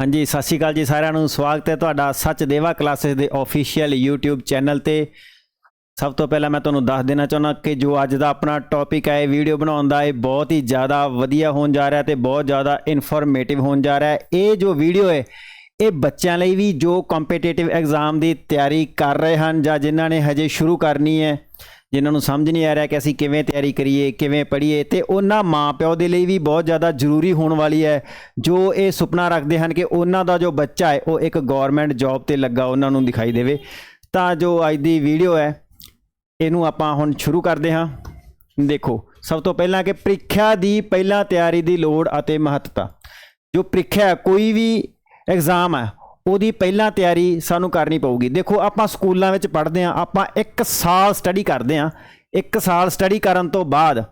ਹਾਂਜੀ, ਸਤਿ ਸ਼੍ਰੀ ਅਕਾਲ ਜੀ ਸਾਰਿਆਂ ਨੂੰ। ਸਵਾਗਤ ਹੈ ਤੁਹਾਡਾ ਸੱਚ ਦੇਵਾ ਕਲਾਸਿਸ ਦੇ ਅਫੀਸ਼ੀਅਲ YouTube ਚੈਨਲ ਤੇ। ਸਭ ਤੋਂ ਪਹਿਲਾਂ ਮੈਂ ਤੁਹਾਨੂੰ ਦੱਸ ਦੇਣਾ ਚਾਹੁੰਦਾ ਕਿ ਜੋ ਅੱਜ ਦਾ ਆਪਣਾ ਟੌਪਿਕ ਹੈ ਵੀਡੀਓ ਬਣਾਉਣ ਦਾ ਇਹ ਬਹੁਤ ਹੀ ਜ਼ਿਆਦਾ ਵਧੀਆ ਹੋਣ ਜਾ ਰਿਹਾ ਤੇ ਬਹੁਤ ਜ਼ਿਆਦਾ ਇਨਫੋਰਮੇਟਿਵ ਹੋਣ ਜਾ ਰਿਹਾ ਇਹ ਜੋ ਵੀਡੀਓ ਹੈ, ਇਹ ਬੱਚਿਆਂ ਲਈ ਵੀ ਜੋ ਕੰਪੀਟੀਟਿਵ ਐਗਜ਼ਾਮ ਦੀ ਤਿਆਰੀ ਕਰ ਰਹੇ ਹਨ ਜਾਂ ਜਿਨ੍ਹਾਂ ਨੇ ਹਜੇ ਸ਼ੁਰੂ ਕਰਨੀ ਹੈ ਜਿਨ੍ਹਾਂ ਨੂੰ ਸਮਝ ਨਹੀਂ ਆ ਰਿਹਾ ਕਿ ਅਸੀਂ ਕਿਵੇਂ ਤਿਆਰੀ ਕਰੀਏ, ਕਿਵੇਂ ਪੜ੍ਹੀਏ ਤੇ ਉਹਨਾਂ ਮਾਪਿਓ ਦੇ ਲਈ ਵੀ ਬਹੁਤ ਜ਼ਿਆਦਾ ਜ਼ਰੂਰੀ ਹੋਣ ਵਾਲੀ ਹੈ। ਜੋ ਇਹ ਸੁਪਨਾ ਰੱਖਦੇ ਹਨ ਕਿ ਉਹਨਾਂ ਦਾ ਜੋ ਬੱਚਾ ਹੈ, ਉਹ ਇੱਕ ਗਵਰਨਮੈਂਟ ਜੌਬ ਤੇ ਲੱਗਾ ਉਹਨਾਂ ਨੂੰ ਦਿਖਾਈ ਦੇਵੇ। ਤਾਂ ਜੋ ਅੱਜ ਦੀ ਵੀਡੀਓ ਹੈ, ਇਹਨੂੰ ਆਪਾਂ ਹੁਣ ਸ਼ੁਰੂ ਕਰਦੇ ਹਾਂ। ਦੇਖੋ, ਸਭ ਤੋਂ ਪਹਿਲਾਂ ਕਿ ਪ੍ਰੀਖਿਆ ਦੀ ਪਹਿਲਾਂ ਤਿਆਰੀ ਦੀ ਲੋੜ ਅਤੇ ਮਹੱਤਤਾ। ਜੋ ਪ੍ਰੀਖਿਆ ਕੋਈ ਵੀ ਐਗਜ਼ਾਮ ਹੈ ਉਹਦੀ ਪਹਿਲਾਂ ਤਿਆਰੀ ਸਾਨੂੰ ਕਰਨੀ ਪਊਗੀ। ਦੇਖੋ, ਆਪਾਂ ਸਕੂਲਾਂ ਵਿੱਚ ਪੜ੍ਹਦੇ ਹਾਂ, ਆਪਾਂ 1 ਸਾਲ ਸਟੱਡੀ ਕਰਦੇ ਹਾਂ। 1 ਸਾਲ ਸਟੱਡੀ ਕਰਨ ਤੋਂ ਬਾਅਦ,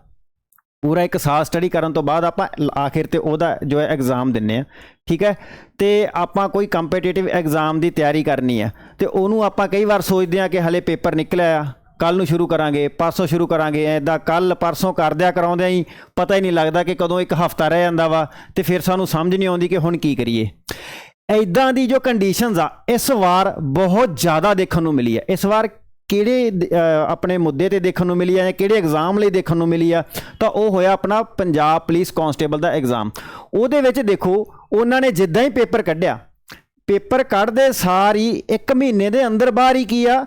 ਪੂਰਾ ਇੱਕ ਸਾਲ ਸਟੱਡੀ ਕਰਨ ਤੋਂ ਬਾਅਦ ਆਪਾਂ ਆਖਿਰ ਤੇ ਉਹਦਾ ਜੋ ਹੈ ਐਗਜ਼ਾਮ ਦਿੰਨੇ ਆ ਠੀਕ ਹੈ? ਤੇ ਆਪਾਂ ਕੋਈ ਕੰਪੀਟੀਟਿਵ ਐਗਜ਼ਾਮ ਦੀ ਤਿਆਰੀ ਕਰਨੀ ਹੈ। ਤੇ ਉਹਨੂੰ ਆਪਾਂ ਕਈ ਵਾਰ ਸੋਚਦੇ ਆ ਕਿ ਹਲੇ ਪੇਪਰ ਨਿਕਲਿਆ ਆ ਕੱਲ ਨੂੰ ਸ਼ੁਰੂ ਕਰਾਂਗੇ, ਪਰਸੋਂ ਸ਼ੁਰੂ ਕਰਾਂਗੇ ਐਦਾਂ ਕੱਲ ਪਰਸੋਂ ਕਰਦਿਆਂ ਕਰਾਉਂਦਿਆਂ ਹੀ, ਪਤਾ ਹੀ ਨਹੀਂ ਲੱਗਦਾ ਕਿ ਕਦੋਂ ਇੱਕ ਹਫਤਾ ਰਹਿ ਜਾਂਦਾ ਵਾ, ਤੇ ਫਿਰ ਸਾਨੂੰ ਸਮਝ ਨਹੀਂ ਆਉਂਦੀ ਕਿ ਹੁਣ ਕੀ ਕਰੀਏ। ਐਦਾਂ ਦੀ ਜੋ ਕੰਡੀਸ਼ਨਸ ਆ, ਇਸ ਵਾਰ ਬਹੁਤ ਜ਼ਿਆਦਾ ਦੇਖਣ ਨੂੰ ਮਿਲੀ ਹੈ। ਇਸ ਵਾਰ ਕਿਹੜੇ ਆਪਣੇ ਮੁੱਦੇ ਤੇ ਦੇਖਣ ਨੂੰ ਮਿਲੀ ਹੈ ਜਾਂ ਕਿਹੜੇ ਐਗਜ਼ਾਮ ਲਈ ਦੇਖਣ ਨੂੰ ਮਿਲੀ ਆ, ਤਾਂ ਉਹ ਹੋਇਆ ਆਪਣਾ ਪੰਜਾਬ ਪੁਲਿਸ ਕਾਂਸਟੇਬਲ ਦਾ ਐਗਜ਼ਾਮ ਉਹਦੇ ਵਿੱਚ ਦੇਖੋ, ਉਹਨਾਂ ਨੇ ਜਿੱਦਾਂ ਹੀ ਪੇਪਰ ਕੱਢਿਆ, ਪੇਪਰ ਕੱਢਦੇ ਸਾਰ ਹੀ 1 ਮਹੀਨੇ ਦੇ ਅੰਦਰ ਬਾਹਰ ਹੀ ਕੀ ਆ,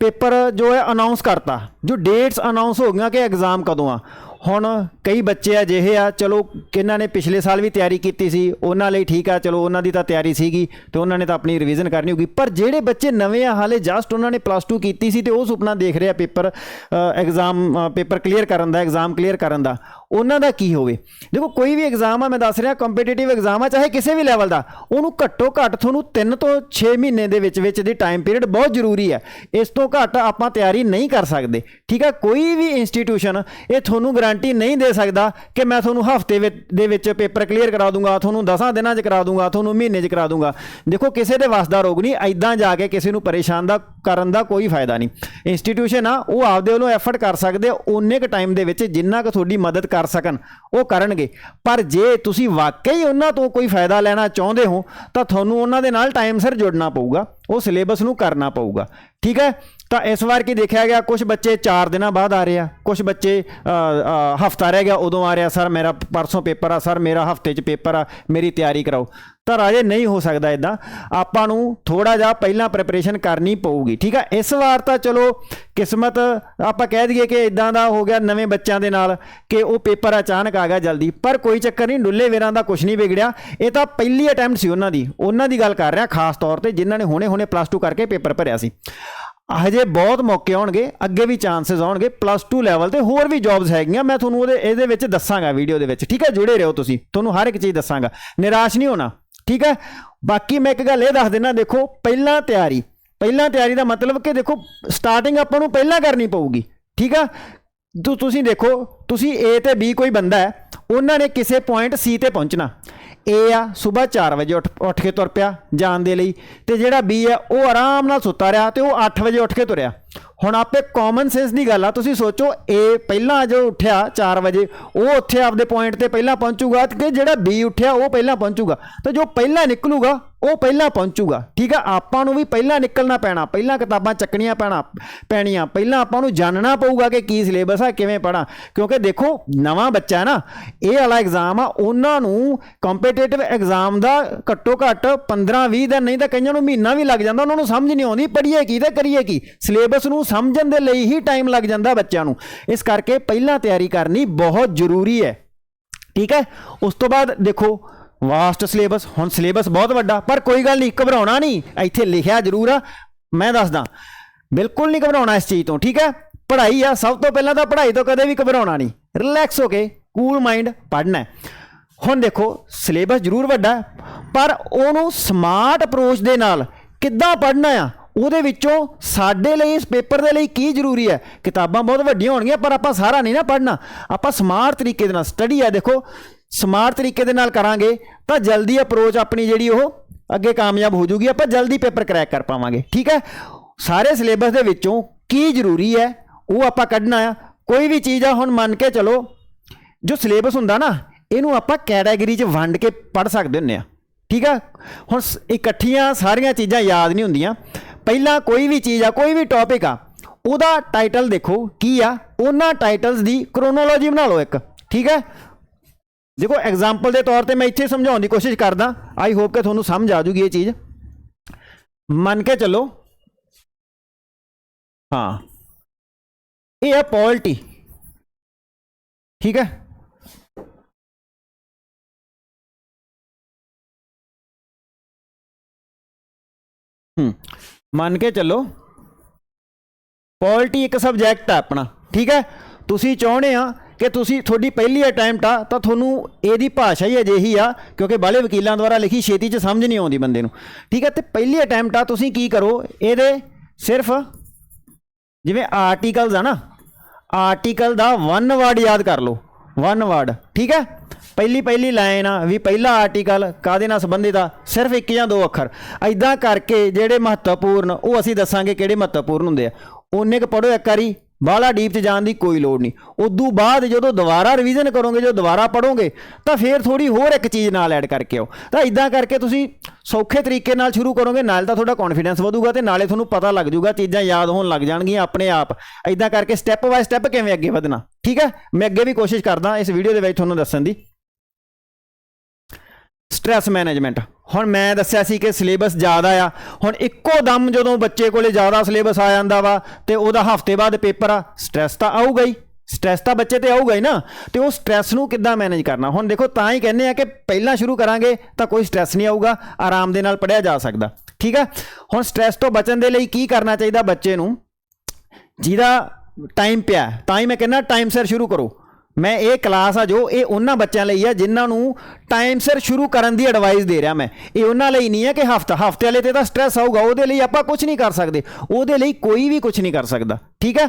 ਪੇਪਰ ਜੋ ਹੈ ਅਨਾਉਂਸ ਕਰਤਾ। ਜੋ ਡੇਟਸ ਅਨਾਉਂਸ ਹੋ ਗਈਆਂ ਕਿ ਐਗਜ਼ਾਮ ਕਦੋਂ ਆ ਹੁਣ ਕਈ ਬੱਚੇ ਅਜਿਹੇ ਆ, ਚਲੋ ਕਿਹਨਾਂ ਨੇ ਪਿਛਲੇ ਸਾਲ ਵੀ ਤਿਆਰੀ ਕੀਤੀ ਸੀ, ਉਹਨਾਂ ਲਈ ਠੀਕ ਆ, ਚਲੋ ਉਹਨਾਂ ਦੀ ਤਾਂ ਤਿਆਰੀ ਸੀਗੀ ਤੇ ਉਹਨਾਂ ਨੇ ਤਾਂ ਆਪਣੀ ਰਿਵੀਜ਼ਨ ਕਰਨੀ ਹੋਗੀ ਪਰ ਜਿਹੜੇ ਬੱਚੇ ਨਵੇਂ ਆ, ਹਾਲੇ ਜਸਟ ਉਹਨਾਂ ਨੇ ਪਲੱਸ 2 ਕੀਤੀ ਸੀ ਤੇ ਉਹ ਸੁਪਨਾ ਦੇਖ ਰਿਹਾ ਪੇਪਰ ਐਗਜ਼ਾਮ ਪੇਪਰ ਕਲੀਅਰ ਕਰਨ ਦਾ ਐਗਜ਼ਾਮ ਕਲੀਅਰ ਕਰਨ ਦਾ। ਉਹਨਾਂ ਦਾ ਕੀ ਹੋਵੇ? ਦੇਖੋ, ਕੋਈ ਵੀ ਐਗਜ਼ਾਮ ਆ, ਮੈਂ ਦੱਸ ਰਿਹਾ ਕੰਪੀਟੀਟਿਵ ਐਗਜ਼ਾਮ ਆ, ਚਾਹੇ ਕਿਸੇ ਵੀ ਲੈਵਲ ਦਾ, ਉਹਨੂੰ ਘੱਟੋ ਘੱਟ ਤੁਹਾਨੂੰ 3 ਤੋਂ 6 ਮਹੀਨੇ ਦੇ ਵਿੱਚ ਵਿੱਚ ਦੀ ਟਾਈਮ ਪੀਰੀਅਡ ਬਹੁਤ ਜ਼ਰੂਰੀ ਹੈ। ਇਸ ਤੋਂ ਘੱਟ ਆਪਾਂ ਤਿਆਰੀ ਨਹੀਂ ਕਰ ਸਕਦੇ। ਠੀਕ ਆ? ਕੋਈ ਵੀ ਇੰਸਟੀਟਿਊਸ਼ਨ ਇਹ ਤੁਹਾਨੂੰ ਗਾਰੰਟੀ ਨਹੀਂ ਦੇ ਸਕਦਾ ਕਿ ਮੈਂ ਤੁਹਾਨੂੰ ਹਫ਼ਤੇ ਦੇ ਵਿੱਚ ਪੇਪਰ ਕਲੀਅਰ ਕਰਾ ਦੂੰਗਾ, ਤੁਹਾਨੂੰ 10 ਦਿਨਾਂ 'ਚ ਕਰਾ ਦੂੰਗਾ, ਤੁਹਾਨੂੰ ਮਹੀਨੇ 'ਚ ਕਰਾ ਦੂੰਗਾ। ਦੇਖੋ, ਕਿਸੇ ਦੇ ਵੱਸਦਾ ਰੋਗ ਨਹੀਂ ਐਦਾਂ ਜਾ ਕੇ ਕਿਸੇ ਨੂੰ ਪਰੇਸ਼ਾਨ ਦਾ ਕਰਨ ਦਾ ਕੋਈ ਫਾਇਦਾ ਨਹੀਂ। ਇੰਸਟੀਟਿਊਸ਼ਨ ਆ, ਉਹ ਆਪਦੇ ਵੱਲੋਂ ਐਫਰਟ ਕਰ ਸਕਦੇ ਆ, ਓਨੇ ਕ ਟਾਈਮ ਦੇ ਵਿੱਚ ਜਿੰਨਾ ਕੁ ਤੁਹਾਡੀ ਮਦਦ ਕਰ ਸਕਣ, ਉਹ ਕਰਨਗੇ। ਪਰ ਜੇ ਤੁਸੀਂ ਵਾਕਈ ਉਹਨਾਂ ਤੋਂ ਕੋਈ ਫਾਇਦਾ ਲੈਣਾ ਚਾਹੁੰਦੇ ਹੋ, ਤਾਂ ਤੁਹਾਨੂੰ ਉਹਨਾਂ ਦੇ ਨਾਲ ਟਾਈਮ ਸਿਰ ਜੁੜਨਾ ਪਊਗਾ, ਉਹ ਸਿਲੇਬਸ ਨੂੰ ਕਰਨਾ ਪਊਗਾ। ਠੀਕ ਹੈ? ਤਾਂ ਇਸ ਵਾਰ ਕੀ ਦੇਖਿਆ ਗਿਆ? ਕੁਝ ਬੱਚੇ 4 ਦਿਨਾਂ ਬਾਅਦ ਆ ਰਹੇ ਆ। ਕੁਝ ਬੱਚੇ ਹਫਤਾ ਰਹਿ ਗਿਆ, ਉਦੋਂ ਆ ਰਿਹਾ, ਸਰ, ਮੇਰਾ ਪਰਸੋਂ ਪੇਪਰ ਆ, ਸਰ, ਮੇਰਾ ਹਫ਼ਤੇ 'ਚ ਪੇਪਰ ਆ, ਮੇਰੀ ਤਿਆਰੀ ਕਰਾਓ। ਤਾਂ ਰਾਜੇ, ਨਹੀਂ ਹੋ ਸਕਦਾ ਇਦਾਂ ਆਪਾਂ ਨੂੰ ਥੋੜਾ ਜਿਹਾ ਪਹਿਲਾਂ ਪ੍ਰੈਪਰੇਸ਼ਨ ਕਰਨੀ ਪਊਗੀ, ਠੀਕ ਆ? ਇਸ ਵਾਰ ਤਾਂ ਚਲੋ ਕਿਸਮਤ, ਆਪਾਂ ਕਹਿ ਦਈਏ ਕਿ ਇਦਾਂ ਦਾ ਹੋ ਗਿਆ ਨਵੇਂ ਬੱਚਿਆਂ ਦੇ ਨਾਲ ਕਿ ਉਹ ਪੇਪਰ ਅਚਾਨਕ ਆ ਗਿਆ ਜਲਦੀ। ਪਰ ਕੋਈ ਚੱਕਰ ਨਹੀਂ, ਡੁੱਲੇ ਵੀਰਾਂ ਦਾ ਕੁਝ ਨਹੀਂ ਵਿਗੜਿਆ। ਇਹ ਤਾਂ ਪਹਿਲੀ ਅਟੈਂਪਟ ਸੀ ਉਹਨਾਂ ਦੀ। ਉਹਨਾਂ ਦੀ ਗੱਲ ਕਰ ਰਿਹਾ ਖਾਸ ਤੌਰ ਤੇ, ਜਿਨ੍ਹਾਂ ਨੇ ਹੁਣੇ-ਹੁਣੇ ਪਲੱਸ 2 ਕਰਕੇ ਪੇਪਰ ਭਰਿਆ ਸੀ। ਹਜੇ ਬਹੁਤ ਮੌਕੇ ਆਉਣਗੇ, ਅੱਗੇ ਵੀ ਚਾਂਸਸ ਆਉਣਗੇ ਪਲੱਸ 2 ਲੈਵਲ ਤੇ ਹੋਰ ਵੀ ਜੌਬਸ ਹੈਗੀਆਂ, ਮੈਂ ਤੁਹਾਨੂੰ ਉਹਦੇ, ਇਹਦੇ ਵਿੱਚ ਦੱਸਾਂਗਾ ਵੀਡੀਓ ਦੇ ਵਿੱਚ, ਠੀਕ ਹੈ, ਜੁੜੇ ਰਹੋ ਤੁਸੀਂ, ਤੁਹਾਨੂੰ ਹਰ ਇੱਕ ਚੀਜ਼ ਦੱਸਾਂਗਾ, ਨਿਰਾਸ਼ ਨਹੀਂ ਹੋਣਾ, ਠੀਕ ਹੈ, ਬਾਕੀ ਮੈਂ ਇੱਕ ਗੱਲ ਇਹ ਦੱਸ ਦਿੰਦਾ, ਦੇਖੋ ਪਹਿਲਾਂ ਤਿਆਰੀ ਪਹਿਲਾਂ ਤਿਆਰੀ ਦਾ ਮਤਲਬ ਕਿ ਦੇਖੋ ਸਟਾਰਟਿੰਗ ਆਪਾਂ ਨੂੰ ਪਹਿਲਾਂ ਕਰਨੀ ਪਊਗੀ, ਠੀਕ ਆ ਤੁਸੀਂ ਦੇਖੋ, ਤੁਸੀਂ A ਤੇ B ਕੋਈ ਬੰਦਾ ਹੈ, ਉਹਨਾਂ ਨੇ ਕਿਸੇ ਪੁਆਇੰਟ C ਤੇ ਪਹੁੰਚਣਾ A ਆ, ਸਵੇਰ 4 ਵਜੇ ਉੱਠ ਉੱਠ ਕੇ ਤੁਰ ਪਿਆ ਜਾਣ ਦੇ ਲਈ। ਤੇ ਜਿਹੜਾ B ਆ, ਉਹ ਆਰਾਮ ਨਾਲ ਸੁੱਤਾ ਰਿਹਾ ਤੇ ਉਹ 8 ਵਜੇ ਉੱਠ ਕੇ ਤੁਰਿਆ। ਹੁਣ ਆਪੇ ਕਾਮਨ ਸੈਂਸ ਦੀ ਗੱਲ ਆ, ਤੁਸੀਂ ਸੋਚੋ A ਪਹਿਲਾਂ ਜੋ ਉੱਠਿਆ 4 ਵਜੇ, ਉਹ ਉੱਥੇ ਆਪਦੇ ਪੁਆਇੰਟ ਤੇ ਪਹਿਲਾਂ ਪਹੁੰਚੂਗਾ ਕਿ ਜਿਹੜਾ B ਉੱਠਿਆ, ਉਹ ਪਹਿਲਾਂ ਪਹੁੰਚੂਗਾ। ਤਾਂ ਜੋ ਪਹਿਲਾਂ ਨਿਕਲੂਗਾ, ਉਹ ਪਹਿਲਾਂ ਪਹੁੰਚੂਗਾ। ਠੀਕ ਆ, ਆਪਾਂ ਨੂੰ ਵੀ ਪਹਿਲਾਂ ਨਿਕਲਣਾ ਪੈਣਾ, ਪਹਿਲਾਂ ਕਿਤਾਬਾਂ ਚੱਕਣੀਆਂ ਪੈਣਾ, ਪੈਣੀਆਂ। ਪਹਿਲਾਂ ਆਪਾਂ ਨੂੰ ਜਾਣਨਾ ਪਊਗਾ ਕਿ ਕੀ ਸਿਲੇਬਸ ਆ, ਕਿਵੇਂ ਪੜਾਂ ਕਿਉਂਕਿ ਦੇਖੋ, ਨਵਾਂ ਬੱਚਾ ਨਾ, ਇਹ ਵਾਲਾ ਐਗਜ਼ਾਮ ਆ, ਉਹਨਾਂ ਨੂੰ ਕੰਪੀਟੀਟਿਵ ਐਗਜ਼ਾਮ ਦਾ ਘੱਟੋ ਘੱਟ 15 20 ਦਿਨ, ਨਹੀਂ ਤਾਂ ਕਈਆਂ ਨੂੰ ਮਹੀਨਾ ਵੀ ਲੱਗ ਜਾਂਦਾ, ਉਹਨਾਂ ਨੂੰ ਸਮਝ ਨਹੀਂ ਆਉਂਦੀ, ਪੜ੍ਹੀਏ ਕੀ ਤੇ ਕਰੀਏ ਕੀ। ਸਿਲੇਬਸ ਨੂੰ ਸਮਝਣ ਦੇ ਲਈ ਹੀ ਟਾਈਮ ਲੱਗ ਜਾਂਦਾ ਬੱਚਿਆਂ ਨੂੰ। ਇਸ ਕਰਕੇ ਪਹਿਲਾਂ ਤਿਆਰੀ ਕਰਨੀ ਬਹੁਤ ਜ਼ਰੂਰੀ ਹੈ। ਠੀਕ ਹੈ? ਉਸ ਤੋਂ ਬਾਅਦ ਦੇਖੋ ਵਾਸਟ ਸਿਲੇਬਸ ਹੁਣ ਸਿਲੇਬਸ ਬਹੁਤ ਵੱਡਾ, ਪਰ ਕੋਈ ਗੱਲ ਨਹੀਂ, ਘਬਰਾਉਣਾ ਨਹੀਂ। ਇੱਥੇ ਲਿਖਿਆ ਜ਼ਰੂਰ ਆ। ਮੈਂ ਦੱਸਦਾ, ਬਿਲਕੁਲ ਨਹੀਂ ਘਬਰਾਉਣਾ ਇਸ ਚੀਜ਼ ਤੋਂ, ਠੀਕ ਹੈ? ਪੜ੍ਹਾਈ ਆ, ਸਭ ਤੋਂ ਪਹਿਲਾਂ ਤਾਂ ਪੜ੍ਹਾਈ ਤੋਂ ਕਦੇ ਵੀ ਘਬਰਾਉਣਾ ਨਹੀਂ। ਰਿਲੈਕਸ ਹੋ ਕੇ ਕੂਲ ਮਾਈਂਡ ਪੜ੍ਹਨਾ ਹੁਣ ਦੇਖੋ ਸਿਲੇਬਸ ਜ਼ਰੂਰ ਵੱਡਾ, ਪਰ ਉਹਨੂੰ ਸਮਾਰਟ ਅਪਰੋਚ ਦੇ ਨਾਲ ਕਿੱਦਾਂ ਪੜ੍ਹਨਾ ਆ? ਉਹਦੇ ਵਿੱਚੋਂ ਸਾਡੇ ਲਈ, ਇਸ ਪੇਪਰ ਦੇ ਲਈ ਕੀ ਜ਼ਰੂਰੀ ਹੈ? ਕਿਤਾਬਾਂ ਬਹੁਤ ਵੱਡੀਆਂ ਹੋਣਗੀਆਂ, ਪਰ ਆਪਾਂ ਸਾਰਾ ਨਹੀਂ ਨਾ ਪੜ੍ਹਨਾ। ਆਪਾਂ ਸਮਾਰਟ ਤਰੀਕੇ ਦੇ ਨਾਲ ਸਟੱਡੀ ਹੈ ਦੇਖੋ ਸਮਾਰਟ ਤਰੀਕੇ ਦੇ ਨਾਲ ਕਰਾਂਗੇ, ਤਾਂ ਜਲਦੀ ਅਪਰੋਚ ਆਪਣੀ ਜਿਹੜੀ ਉਹ ਅੱਗੇ ਕਾਮਯਾਬ ਹੋ ਜੂਗੀ। ਆਪਾਂ ਜਲਦੀ ਪੇਪਰ ਕਰੈਕ ਕਰ ਪਾਵਾਂਗੇ, ਠੀਕ ਹੈ? ਸਾਰੇ ਸਿਲੇਬਸ ਦੇ ਵਿੱਚੋਂ ਕੀ ਜ਼ਰੂਰੀ ਹੈ, ਉਹ ਆਪਾਂ ਕੱਢਣਾ ਆ। ਕੋਈ ਵੀ ਚੀਜ਼ ਆ, ਹੁਣ ਮੰਨ ਕੇ ਚਲੋ, ਜੋ ਸਿਲੇਬਸ ਹੁੰਦਾ ਨਾ, ਇਹਨੂੰ ਆਪਾਂ ਕੈਟਾਗਰੀ 'ਚ ਵੰਡ ਕੇ ਪੜ ਸਕਦੇ ਹੁੰਨੇ ਆ, ਠੀਕ ਆ? ਹੁਣ ਸ- ਇਕੱਠੀਆਂ ਸਾਰੀਆਂ ਚੀਜ਼ਾਂ ਯਾਦ ਨਹੀਂ ਹੁੰਦੀਆਂ। ਪਹਿਲਾਂ ਕੋਈ ਵੀ ਚੀਜ਼ ਆ, ਕੋਈ ਵੀ ਟੌਪਿਕ ਆ, ਉਹਦਾ ਟਾਈਟਲ ਦੇਖੋ, ਕੀ ਆ? ਉਹਨਾਂ ਟਾਈਟਲਸ ਦੀ ਕ੍ਰੋਨੋਲੋਜੀ ਬਣਾ ਲਓ ਇੱਕ, ਠੀਕ ਹੈ? ਦੇਖੋ ਐਗਜ਼ਾਮਪਲ ਦੇ ਤੌਰ ਤੇ ਮੈਂ ਇੱਥੇ ਸਮਝਾਉਣ ਦੀ ਕੋਸ਼ਿਸ਼ ਕਰਦਾ ਆਈ ਹੋਪ ਕਿ ਤੁਹਾਨੂੰ ਸਮਝ ਆ ਜੂਗੀ ਇਹ ਚੀਜ਼। ਮੰਨ ਕੇ ਚੱਲੋ, ਹਾਂ, ਇਹ ਹੈ ਪੋਲਿਟੀ ਠੀਕ ਹੈ? ਹੂੰ ਮੰਨ ਕੇ ਚੱਲੋ। ਪੋਲਿਟੀ ਇੱਕ ਸਬਜੈਕਟ ਆ ਆਪਣਾ, ਠੀਕ ਹੈ? ਤੁਸੀਂ ਚਾਹੁੰਦੇ ਆ ਕਿ ਤੁਸੀਂ ਤੁਹਾਡੀ ਪਹਿਲੀ ਅਟੈਂਪਟ ਆ, ਤਾਂ ਤੁਹਾਨੂੰ ਇਹਦੀ ਭਾਸ਼ਾ ਹੀ ਅਜਿਹੀ ਆ, ਕਿਉਂਕਿ ਬਾਲੇ ਵਕੀਲਾਂ ਦੁਆਰਾ ਲਿਖੀ ਛੇਤੀ 'ਚ ਸਮਝ ਨਹੀਂ ਆਉਂਦੀ ਬੰਦੇ ਨੂੰ। ਠੀਕ ਹੈ? ਤੇ ਪਹਿਲੀ ਅਟੈਂਪਟ ਆ, ਤੁਸੀਂ ਕੀ ਕਰੋ? ਇਹਦੇ ਸਿਰਫ ਜਿਵੇਂ ਆਰਟੀਕਲਸ ਆ ਨਾ ਆਰਟੀਕਲ ਦਾ ਵਨ ਵਰਡ ਯਾਦ ਕਰ ਲਓ। ਵਨ ਵਰਡ ਠੀਕ ਹੈ? ਪਹਿਲੀ ਪਹਿਲੀ ਲਾਈਨ ਆ ਵੀ ਪਹਿਲਾ ਆਰਟੀਕਲ ਕਾਦੇ ਨਾਲ ਸੰਬੰਧਿਤ ਆ? ਸਿਰਫ ਇੱਕ ਜਾਂ ਦੋ ਅੱਖਰ। ਐਦਾਂ ਕਰਕੇ ਜਿਹੜੇ ਮਹੱਤਵਪੂਰਨ ਉਹ ਅਸੀਂ ਦੱਸਾਂਗੇ ਕਿਹੜੇ ਮਹੱਤਵਪੂਰਨ ਹੁੰਦੇ ਆ। ਉਹਨੇ ਕ ਪੜੋ ਇੱਕ ਵਾਰੀ। ਬਾਹਲਾ ਡੀਪ 'ਚ ਜਾਣ ਦੀ ਕੋਈ ਲੋੜ ਨਹੀਂ। ਉਦੋਂ ਬਾਅਦ ਜਦੋਂ ਦੁਬਾਰਾ ਰਿਵੀਜ਼ਨ ਕਰੋਗੇ, ਜਦੋਂ ਦੁਬਾਰਾ ਪੜੋਗੇ ਤਾਂ ਫੇਰ ਥੋੜੀ ਹੋਰ ਇੱਕ ਚੀਜ਼ ਨਾਲ ਐਡ ਕਰਕੇ ਆਓ। ਤਾਂ ਇਦਾਂ ਕਰਕੇ ਤੁਸੀਂ ਸੌਖੇ ਤਰੀਕੇ ਨਾਲ ਸ਼ੁਰੂ ਕਰੋਗੇ, ਨਾਲ ਤਾਂ ਤੁਹਾਡਾ ਕੌਨਫੀਡੈਂਸ ਵਧੂਗਾ ਤੇ ਨਾਲੇ ਤੁਹਾਨੂੰ ਪਤਾ ਲੱਗ ਜਾਊਗਾ, ਚੀਜ਼ਾਂ ਯਾਦ ਹੋਣ ਲੱਗ ਜਾਣਗੀਆਂ ਆਪਣੇ ਆਪ। ਇਦਾਂ ਕਰਕੇ ਸਟੈਪ ਬਾਏ ਸਟੈਪ ਕਿਵੇਂ ਅੱਗੇ ਵਧਣਾ, ਠੀਕ ਹੈ? ਮੈਂ ਅੱਗੇ ਵੀ ਕੋਸ਼ਿਸ਼ ਕਰਦਾ ਇਸ ਵੀਡੀਓ ਦੇ ਵਿੱਚ ਤੁਹਾਨੂੰ ਦੱਸਣ ਦੀ। ਸਟ੍ਰੈਸ ਮੈਨੇਜਮੈਂਟ ਹੁਣ ਮੈਂ ਦੱਸਿਆ ਸੀ ਕਿ ਸਿਲੇਬਸ ਜ਼ਿਆਦਾ ਆ। ਹੁਣ ਇੱਕੋ ਦਮ ਜਦੋਂ ਬੱਚੇ ਕੋਲੇ ਜ਼ਿਆਦਾ ਸਿਲੇਬਸ ਆ ਜਾਂਦਾ ਵਾ, ਤੇ ਉਹਦਾ ਹਫ਼ਤੇ ਬਾਅਦ ਪੇਪਰ ਆ ਸਟ੍ਰੈਸ ਤਾਂ ਆਊਗਾ ਹੀ। ਸਟ੍ਰੈਸ ਤਾਂ ਬੱਚੇ ਤੇ ਆਊਗਾ ਹੀ ਨਾ। ਤੇ ਉਹ ਸਟ੍ਰੈਸ ਨੂੰ ਕਿੱਦਾਂ ਮੈਨੇਜ ਕਰਨਾ? ਹੁਣ ਦੇਖੋ, ਤਾਂ ਹੀ ਕਹਿੰਦੇ ਆ ਕਿ ਪਹਿਲਾਂ ਸ਼ੁਰੂ ਕਰਾਂਗੇ ਤਾਂ ਕੋਈ ਸਟ੍ਰੈਸ ਨਹੀਂ ਆਊਗਾ, ਆਰਾਮ ਦੇ ਨਾਲ ਪੜਿਆ ਜਾ ਸਕਦਾ। ਠੀਕ ਆ? ਹੁਣ ਸਟ੍ਰੈਸ ਤੋਂ ਬਚਣ ਦੇ ਲਈ ਕੀ ਕਰਨਾ ਚਾਹੀਦਾ ਬੱਚੇ ਨੂੰ? ਜਿਹਦਾ ਟਾਈਮ ਪਿਆ, ਤਾਂ ਹੀ ਮੈਂ ਕਹਿੰਦਾ ਟਾਈਮ ਸਿਰ ਸ਼ੁਰੂ ਕਰੋ। ਮੈਂ ਇਹ ਕਲਾਸ ਆ ਜੋ ਇਹ ਉਹਨਾਂ ਬੱਚਿਆਂ ਲਈ ਆ ਜਿਨ੍ਹਾਂ ਨੂੰ ਟਾਈਮ ਸਿਰ ਸ਼ੁਰੂ ਕਰਨ ਦੀ ਐਡਵਾਈਸ ਦੇ ਰਿਹਾ ਮੈਂ। ਇਹ ਉਹਨਾਂ ਲਈ ਨਹੀਂ ਹੈ ਕਿ ਹਫਤਾ, ਹਫ਼ਤੇ ਵਾਲੇ ਤੇ ਤਾਂ ਸਟ੍ਰੈਸ ਆਊਗਾ, ਉਹਦੇ ਲਈ ਆਪਾਂ ਕੁਝ ਨਹੀਂ ਕਰ ਸਕਦੇ। ਉਹਦੇ ਲਈ ਕੋਈ ਵੀ ਕੁਝ ਨਹੀਂ ਕਰ ਸਕਦਾ। ਠੀਕ ਹੈ?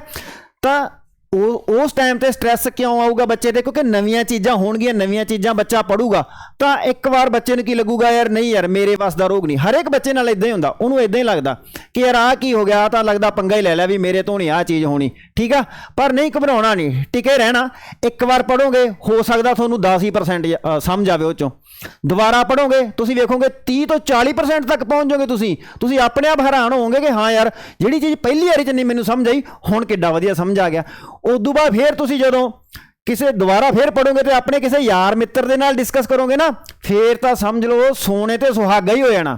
ਤਾਂ ਉਹ ਉਸ ਟਾਈਮ ਤੇ ਸਟ੍ਰੈਸ ਕਿਉਂ ਆਊਗਾ ਬੱਚੇ ਤੇ? ਕਿਉਂਕਿ ਨਵੀਆਂ ਚੀਜ਼ਾਂ ਹੋਣਗੀਆਂ ਨਵੀਆਂ ਚੀਜ਼ਾਂ ਬੱਚਾ ਪੜੂਗਾ। ਤਾਂ ਇੱਕ ਵਾਰ ਬੱਚੇ ਨੂੰ ਕੀ ਲੱਗੂਗਾ ਯਾਰ ਨਹੀਂ ਯਾਰ ਮੇਰੇ ਵੱਸ ਦਾ ਰੋਗ ਨਹੀਂ। ਹਰ ਇੱਕ ਬੱਚੇ ਨਾਲ ਇਦਾਂ ਹੀ ਹੁੰਦਾ। ਉਹਨੂੰ ਇਦਾਂ ਹੀ ਲੱਗਦਾ ਕਿ ਯਾਰ ਆਹ ਕੀ ਹੋ ਗਿਆ ਆਹ ਤਾਂ ਲੱਗਦਾ ਪੰਗਾ ਹੀ ਲੈ ਲਿਆ ਵੀ ਮੇਰੇ ਤੋਂ ਨਹੀਂ ਆਹ ਚੀਜ਼ ਹੋਣੀ। ਠੀਕ ਆ? ਪਰ ਨਹੀਂ ਘਬਰਾਉਣਾ ਨਹੀਂ। ਟਿਕੇ ਰਹਿਣਾ। ਇੱਕ ਵਾਰ ਪੜੋਗੇ ਹੋ ਸਕਦਾ ਤੁਹਾਨੂੰ 10% ਹੀ percent, ਸਮਝ ਆਵੇ ਉਹ ਚੋਂ। ਦੁਬਾਰਾ ਪੜੋਗੇ ਤੁਸੀਂ ਵੇਖੋਗੇ 30 ਤੋਂ 40% ਤੱਕ ਪਹੁੰਚ ਜਾਓਗੇ ਤੁਸੀਂ। ਤੁਸੀਂ ਆਪਣੇ ਆਪ ਹੈਰਾਨ ਹੋਵੋਗੇ ਕਿ ਹਾਂ ਯਾਰ, ਜਿਹੜੀ ਚੀਜ਼ ਪਹਿਲੀ ਵਾਰੀ ਚ ਨਹੀਂ ਮੈਨੂੰ ਸਮਝ ਆਈ, ਹੁਣ ਕਿੱਡਾ ਵਧੀਆ ਸਮਝ ਆ ਗਿਆ। ਉਦੋਂ ਬਾਅਦ ਫੇਰ ਤੁਸੀਂ ਜਦੋਂ ਕਿਸੇ ਦੁਬਾਰਾ ਫੇਰ ਪੜੋਗੇ ਤੇ ਆਪਣੇ ਕਿਸੇ ਯਾਰ ਮਿੱਤਰ ਦੇ ਨਾਲ ਡਿਸਕਸ ਕਰੋਗੇ ਨਾ, ਫੇਰ ਤਾਂ ਸਮਝ ਲਓ ਸੋਨੇ ਤੇ ਸੁਹਾਗਾ ਹੀ ਹੋ ਜਾਣਾ।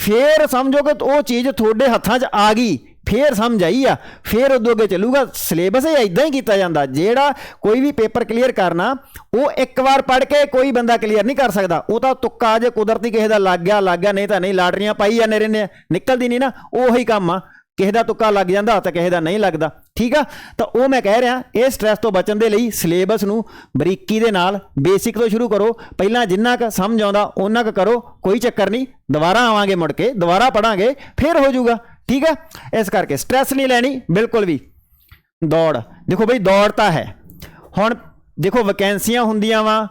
ਫੇਰ ਸਮਝੋ ਕਿ ਉਹ ਚੀਜ਼ ਤੁਹਾਡੇ ਹੱਥਾਂ 'ਚ ਆ ਗਈ। ਫੇਰ ਸਮਝ ਆਈ ਆ, ਫੇਰ ਉਦੋਂ ਅੱਗੇ ਚੱਲੂਗਾ, ਸਿਲੇਬਸ ਇਹ ਇਦਾਂ ਹੀ ਕੀਤਾ ਜਾਂਦਾ, ਜਿਹੜਾ ਕੋਈ ਵੀ ਪੇਪਰ ਕਲੀਅਰ ਕਰਨਾ, ਉਹ ਇੱਕ ਵਾਰ ਪੜ੍ਹ ਕੇ ਕੋਈ ਬੰਦਾ ਕਲੀਅਰ ਨਹੀਂ ਕਰ ਸਕਦਾ। ਉਹ ਤਾਂ ਤੁੱਕਾ ਜੇ ਕੁਦਰਤੀ ਕਿਸੇ ਦਾ ਲੱਗ ਗਿਆ ਲੱਗ ਗਿਆ, ਨਹੀਂ ਤਾਂ ਨਹੀਂ, ਲਾਟਰੀਆਂ ਪਾਈ ਜਾਂਦੇ ਰਹਿੰਦੇ ਨਿਕਲਦੀ ਨਹੀਂ ਨਾ, ਉਹੀ ਕੰਮ ਆ। ਕਿਸੇ ਦਾ ਤੁੱਕਾ ਲੱਗ ਜਾਂਦਾ ਤਾਂ ਕਿਸੇ ਦਾ ਨਹੀਂ ਲੱਗਦਾ, ਠੀਕ ਆ? ਤਾਂ ਉਹ ਮੈਂ ਕਹਿ ਰਿਹਾ, ਇਹ ਸਟ੍ਰੈਸ ਤੋਂ ਬਚਣ ਦੇ ਲਈ ਸਿਲੇਬਸ ਨੂੰ ਬਰੀਕੀ ਦੇ ਨਾਲ ਬੇਸਿਕ ਤੋਂ ਸ਼ੁਰੂ ਕਰੋ, ਪਹਿਲਾਂ ਜਿੰਨਾ ਕ ਸਮਝ ਆਉਂਦਾ ਉਹਨਾਂ ਕ ਕਰੋ, ਕੋਈ ਚੱਕਰ ਨਹੀਂ, ਦੁਬਾਰਾ ਆਵਾਂਗੇ ਮੁੜ ਕੇ, ਦੁਬਾਰਾ ਪੜਾਂਗੇ ਫਿਰ ਹੋ ਜਾਊਗਾ। ਠੀਕ ਹੈ? ਇਸ ਕਰਕੇ ਸਟ੍ਰੈਸ ਨਹੀਂ ਲੈਣੀ, ਬਿਲਕੁਲ ਵੀ। ਦੌੜ। ਦੇਖੋ ਬਈ, ਦੌੜ ਤਾਂ ਹੈ। ਹੁਣ ਦੇਖੋ ਵੈਕੈਂਸੀਆਂ ਹੁੰਦੀਆਂ ਵਾ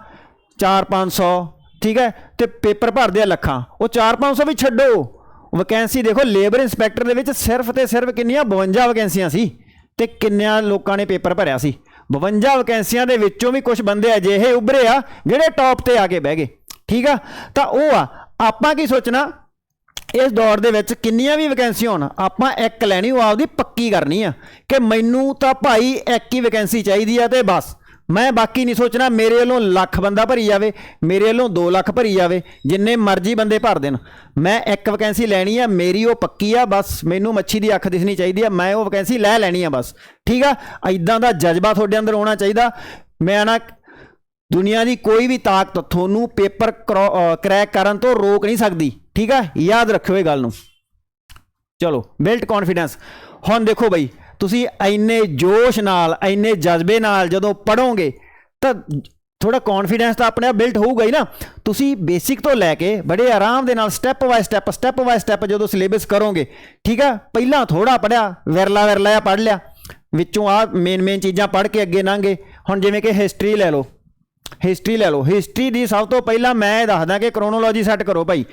4-500 ਠੀਕ ਹੈ? ਤੇ ਪੇਪਰ ਭਰਦੇ ਆ ਲੱਖਾਂ। ਉਹ 4-500 ਵੀ ਛੱਡੋ। ਵੈਕੈਂਸੀ ਦੇਖੋ ਲੇਬਰ ਇੰਸਪੈਕਟਰ ਦੇ ਵਿੱਚ ਸਿਰਫ ਤੇ ਸਿਰਫ ਕਿੰਨੀਆਂ? 52 ਵੈਕੈਂਸੀਆਂ ਸੀ। ਤੇ ਕਿੰਨਿਆਂ ਲੋਕਾਂ ਨੇ ਪੇਪਰ ਭਰਿਆ ਸੀ? 52 ਵੈਕੈਂਸੀਆਂ ਦੇ ਵਿੱਚੋਂ ਵੀ ਕੁਝ ਬੰਦੇ ਅਜਿਹੇ ਉੱਭਰੇ ਆ, ਜਿਹੜੇ ਟੌਪ ਤੇ ਆ ਕੇ ਬਹਿ ਗਏ। ਠੀਕ ਆ? ਤਾਂ ਉਹ ਆ, ਆਪਾਂ ਕੀ ਸੋਚਣਾ? ਇਸ ਦੌਰ ਦੇ ਵਿੱਚ ਕਿੰਨੀਆਂ ਵੀ ਵੈਕੈਂਸੀ ਹੋਣ, ਆਪਾਂ ਇੱਕ ਲੈਣੀ, ਉਹ ਆਪਦੀ ਪੱਕੀ ਕਰਨੀ ਆ। ਕਿ ਮੈਨੂੰ ਤਾਂ ਭਾਈ ਇੱਕ ਹੀ ਵੈਕੈਂਸੀ ਚਾਹੀਦੀ ਆ ਤੇ ਬਸ। ਮੈਂ ਬਾਕੀ ਨਹੀਂ ਸੋਚਣਾ, ਮੇਰੇ ਵੱਲੋਂ ਲੱਖ ਬੰਦਾ ਭਰੀ ਜਾਵੇ, ਮੇਰੇ ਵੱਲੋਂ 2 ਲੱਖ ਭਰੀ ਜਾਵੇ, ਜਿੰਨੇ ਮਰਜ਼ੀ ਬੰਦੇ ਭਰ ਦੇਣ। ਮੈਂ ਇੱਕ ਵੈਕੈਂਸੀ ਲੈਣੀ ਆ, ਮੇਰੀ ਉਹ ਪੱਕੀ ਆ, ਬਸ। ਮੈਨੂੰ ਮੱਛੀ ਦੀ ਅੱਖ ਦਿਸਣੀ ਚਾਹੀਦੀ ਆ, ਮੈਂ ਉਹ ਵੈਕੈਂਸੀ ਲੈ ਲੈਣੀ ਆ, ਬਸ। ਠੀਕ ਆ? ਐਦਾਂ ਦਾ ਜਜ਼ਬਾ ਤੁਹਾਡੇ ਅੰਦਰ ਹੋਣਾ ਚਾਹੀਦਾ। ਮੈਂ ਨਾ ਦੁਨੀਆ ਦੀ ਕੋਈ ਵੀ ਤਾਕਤ ਤੁਹਾਨੂੰ ਪੇਪਰ ਕਰੈਕ ਕਰਨ ਤੋਂ ਰੋਕ ਨਹੀਂ ਸਕਦੀ। ਠੀਕ ਆ? ਯਾਦ ਰੱਖਿਓ ਇਹ ਗੱਲ ਨੂੰ। ਚਲੋ ਬਿਲਟ ਕੌਨਫੀਡੈਂਸ ਹੁਣ ਦੇਖੋ ਬਈ, ਤੁਸੀਂ ਐਨੇ ਜੋਸ਼ ਨਾਲ ਐਨੇ ਜਜ਼ਬੇ ਨਾਲ ਜਦੋਂ ਪੜੋਗੇ ਤਾਂ ਥੋੜਾ ਕੌਨਫੀਡੈਂਸ ਤਾਂ ਆਪਣੇ ਆਪ ਬਿਲਟ ਹੋਊਗਾ ਹੀ ਨਾ। ਤੁਸੀਂ ਬੇਸਿਕ ਤੋਂ ਲੈ ਕੇ ਬੜੇ ਆਰਾਮ ਦੇ ਨਾਲ step by step step by step ਜਦੋਂ ਸਿਲੇਬਸ ਕਰੋਗੇ, ਠੀਕ ਆ? ਪਹਿਲਾਂ ਥੋੜਾ ਪੜਿਆ ਵਿਰਲਾ ਵਿਰਲਾ ਪੜ ਲਿਆ। ਵਿੱਚੋਂ ਆ ਮੇਨ ਮੇਨ ਚੀਜ਼ਾਂ ਪੜ ਕੇ ਅੱਗੇ ਲੰਘੇ। ਹੁਣ ਜਿਵੇਂ ਕਿ ਹਿਸਟਰੀ ਲੈ ਲਓ। ਹਿਸਟਰੀ ਲੈ ਲਓ। ਹਿਸਟਰੀ ਦੀ ਸਭ ਤੋਂ ਪਹਿਲਾਂ ਮੈਂ ਇਹ ਦੱਸਦਾ ਕਿ ਕ੍ਰੋਨੋਲੋਜੀ ਸੈੱਟ ਕਰੋ ਭਾਈ,